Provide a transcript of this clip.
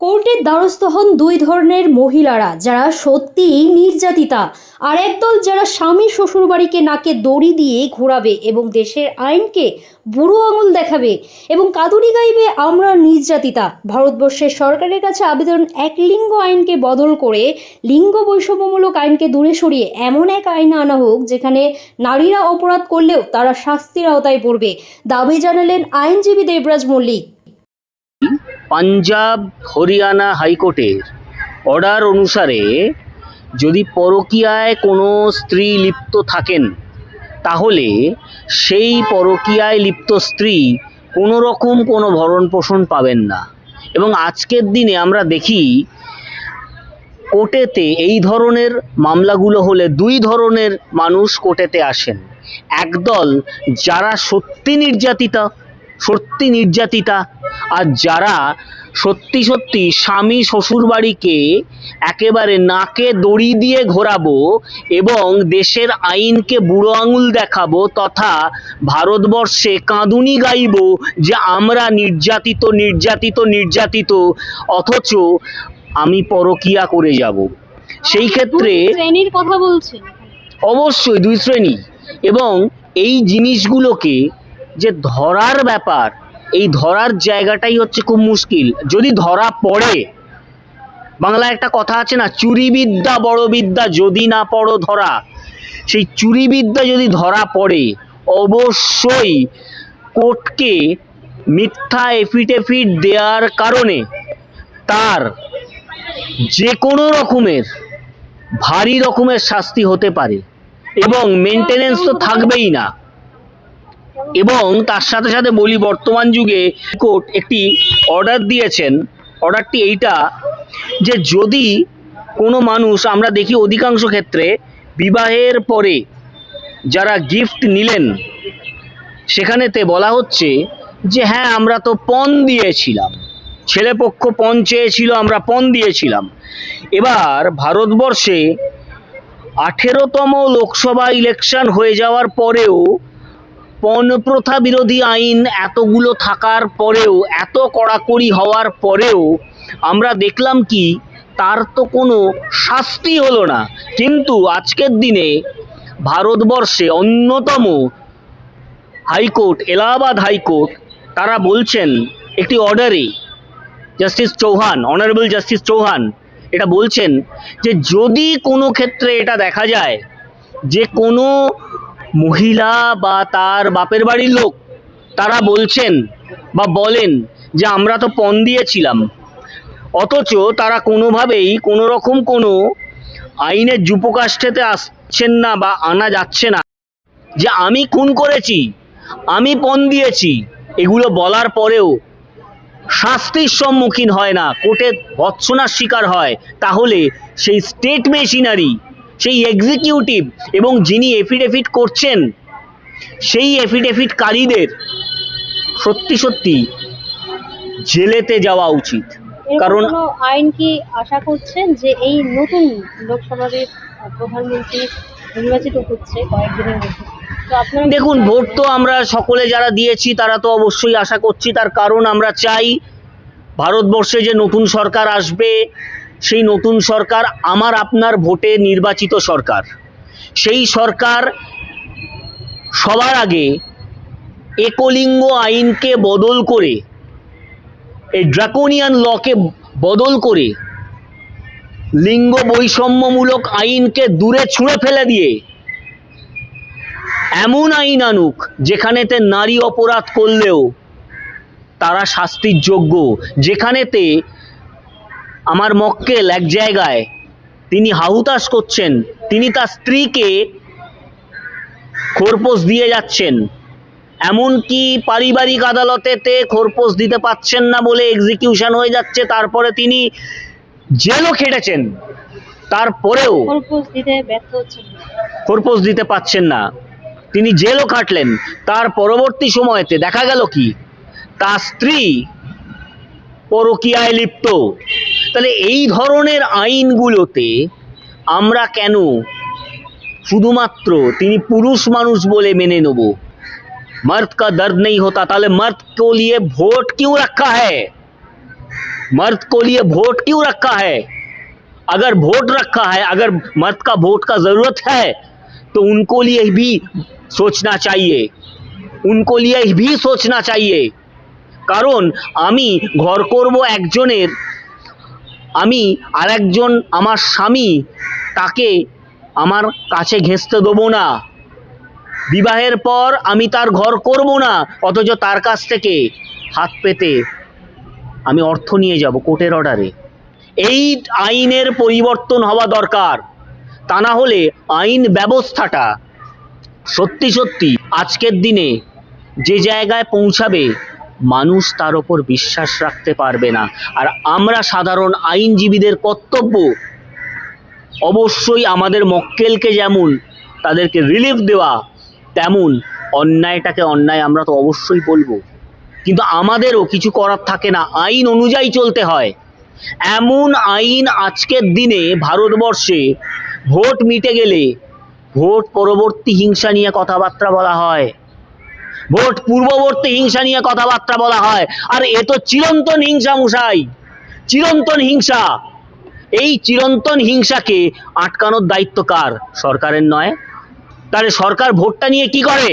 কোর্টের দ্বারস্থ হন দুই ধরনের মহিলারা, যারা সত্যিই নির্যাতিতা, আর একদল যারা স্বামী শ্বশুরবাড়িকে নাকে দড়ি দিয়ে ঘোরাবে এবং দেশের আইনকে বুড়ো আঙুল দেখাবে এবং কাদুরি গাইবে, আমরা নির্যাতিতা। ভারতবর্ষের সরকারের কাছে আবেদন এক লিঙ্গ আইনকে বদল করে লিঙ্গ বৈষম্যমূলক আইনকে দূরে সরিয়ে এমন এক আইন আনা হোক, যেখানে নারীরা অপরাধ করলেও তারা শাস্তির আওতায় পড়বে। দাবি জানালেন আইনজীবী দেবরাজ মল্লিক। পাঞ্জাব হরিয়ানা হাইকোর্টের অর্ডার অনুসারে যদি পরকীয়ায় কোনো স্ত্রী লিপ্ত থাকেন, তাহলে সেই পরকীয়ায় লিপ্ত স্ত্রী কোনো রকম কোনো ভরণ পোষণ পাবেন না। এবং আজকের দিনে আমরা দেখি, কোর্টেতে এই ধরনের মামলাগুলো হলে দুই ধরনের মানুষ কোর্টেতে আসেন। একদল যারা সত্যি নির্যাতিতা সত্যি নির্যাতিতা আর যারা সত্যি সত্যি স্বামী শ্বশুরবাড়িকে একেবারে নাকে দড়ি দিয়ে ঘোরাবো এবং দেশের আইনকে বুড়ো আঙুল দেখাবো তথা ভারতবর্ষে কাঁদুনি গাইবো যে আমরা নির্যাতিত নির্যাতিত নির্যাতিত অথচ আমি পরকিয়া করে যাব। সেই ক্ষেত্রে শ্রেণির কথা বলছেন। অবশ্যই দুই শ্রেণি। এবং এই জিনিসগুলোকে যে ধরার ব্যাপার এই ধরার জায়গাটাই হচ্ছে খুব মুশকিল। যদি ধরা পড়ে, বাংলায় একটা কথা আছে না চুরি বিদ্যা বড় বিদ্যা, যদি না পড়ো ধরা। সেই চুরি বিদ্যা যদি ধরা পড়ে, অবশ্যই কোর্টকে মিথ্যা এফিডেভিট দেওয়ার কারণে তার যে কোনো রকমের ভারী রকমের শাস্তি হতে পারে এবং মেনটেনেন্স তো থাকবেই না। এবং তার সাথে সাথে বলি, বর্তমান যুগে কোর্ট একটি অর্ডার দিয়েছেন। অর্ডারটি এইটা যে যদি কোনো মানুষ, আমরা দেখি অধিকাংশ ক্ষেত্রে বিবাহের পরে যারা গিফট নিলেন, সেখানেতে বলা হচ্ছে যে হ্যাঁ আমরা তো পণ দিয়েছিলাম। ছেলেপক্ষ পণ চেয়েছিল, আমরা পণ দিয়েছিলাম। এবার ভারতবর্ষে আঠেরোতম লোকসভা ইলেকশন হয়ে যাওয়ার পরেও পণ প্রথা বিরোধী আইন এতগুলো থাকার পরেও, এত কড়াকড়ি হওয়ার পরেও আমরা দেখলাম কি, তার তো কোনো শাস্তি হলো না। কিন্তু আজকের দিনে ভারতবর্ষে অন্যতম হাইকোর্ট, এলাহাবাদ হাইকোর্ট, তারা বলছেন একটি অর্ডারে justice Chauhan, honourable justice Chauhan এটা বলছেন যে যদি কোনো ক্ষেত্রে এটা দেখা যায় যে কোনো মহিলা বা তার বাপের বাড়ির লোক, তারা বলছেন বা বলেন যে আমরা তো পণ দিয়েছিলাম। অথচ তারা কোনোভাবেই কোনো রকম কোনো আইনের যুপকাষ্ঠেতে আসছেন না বা আনা যাচ্ছে না। যে আমি খুন করেছি, আমি পণ দিয়েছি, এগুলো বলার পরেও শাস্তির সম্মুখীন হয় না, কোর্টে ভৎসনার শিকার হয়। তাহলে সেই স্টেট মেশিনারি সেই এক্সিকিউটিভ এবং যিনি এফিডেভিট করছেন সেই এফিডেভিটকারীদের সত্যি সত্যি জেলেতে যাওয়া উচিত। কারণ আইন কি আশা করছেন যে এই নতুন লোকসভার প্রধানমন্ত্রী নির্বাচিত হচ্ছে কয়েকদিনের মধ্যে? দেখুন ভোট তো আমরা সকলে যারা দিয়েছি তারা তো অবশ্যই আশা করছি তার কারণ আমরা চাই ভারতবর্ষে যে নতুন সরকার আসবে সেই নতুন সরকার আমার আপনার ভোটে নির্বাচিত সরকার। সেই সরকার সবার আগে একলিঙ্গ আইনকে বদল করে, এই ড্রাকোনিয়ান লকে বদল করে লিঙ্গ বৈষম্যমূলক আইনকে দূরে ছুঁড়ে ফেলে দিয়ে এমন আইন আনুক যেখানেতে নারী অপরাধ করলেও তারা শাস্তির যোগ্য, যেখানেতে আমার মক্কেল এক জায়গায়। তিনি হাহুতাশ করছেন। তিনি তার স্ত্রীকে খোরপোশ দিয়ে যাচ্ছেন। এমনকি পারিবারিক আদালতেতে খোরপোশ দিতে পাচ্ছেন না বলে এক্সিকিউশন হয়ে যাচ্ছে। তারপরে তিনি জেলও খেটেছেন। তারপরেও খরপোশ দিতে পাচ্ছেন না। তিনি জেলও কাটলেন তার পরবর্তী সময়তে দেখা গেল কি? তার স্ত্রী পরকীয়ায় লিপ্ত। তাহলে এই ধরনের আইনগুলোতে আমরা কেন শুধুমাত্র তিনি পুরুষ মানুষ বলে মেনে নেব मर्द का दर्द नहीं होता ताले मर्द को लिए वोट क्यों रखा है मर्द को लिए वोट क्यों रखा है अगर वोट रखा है अगर मर्द का वोट का जरूरत है तो उनको लिए भी सोचना चाहिए उनको लिए भी सोचना चाहिए কারণ আমি ঘর করব একজনের আমি আরেকজন আমার স্বামী, তাকে আমার কাছে ঘেঁচতে দেবো না। বিবাহের পর আমি তার ঘর করব না, অথচ তার কাছ থেকে হাত পেতে আমি অর্থ নিয়ে যাব কোর্টের অর্ডারে। এই আইনের পরিবর্তন হওয়া দরকার। তা না হলে আইন ব্যবস্থাটা সত্যি সত্যি আজকের দিনে যে জায়গায় পৌঁছাবে মানুষ তার ওপর বিশ্বাস রাখতে পারবে না। আর আমরা সাধারণ আইনজীবীদের কর্তব্য অবশ্যই আমাদের মক্কেলকে যেমন তাদেরকে রিলিফ দেওয়া, তেমন অন্যায়টাকে অন্যায় আমরা তো অবশ্যই বলব। কিন্তু আমাদেরও কিছু করার থাকে না, আইন অনুযায়ী চলতে হয়। এমন আইন আজকের দিনে ভারতবর্ষে ভোট মিটে গেলে ভোট পরবর্তী হিংসা নিয়ে কথাবার্তা বলা হয়। ভোট পূর্ববর্তী হিংসা নিয়ে কথাবার্তা বলা হয়। আর এ তো চিরন্তন হিংসা মশাই, চিরন্তন হিংসা। এই চিরন্তন হিংসাকে আটকানোর দায়িত্ব কার? সরকারের নয়। তাহলে সরকার ভোটটা নিয়ে কি করে?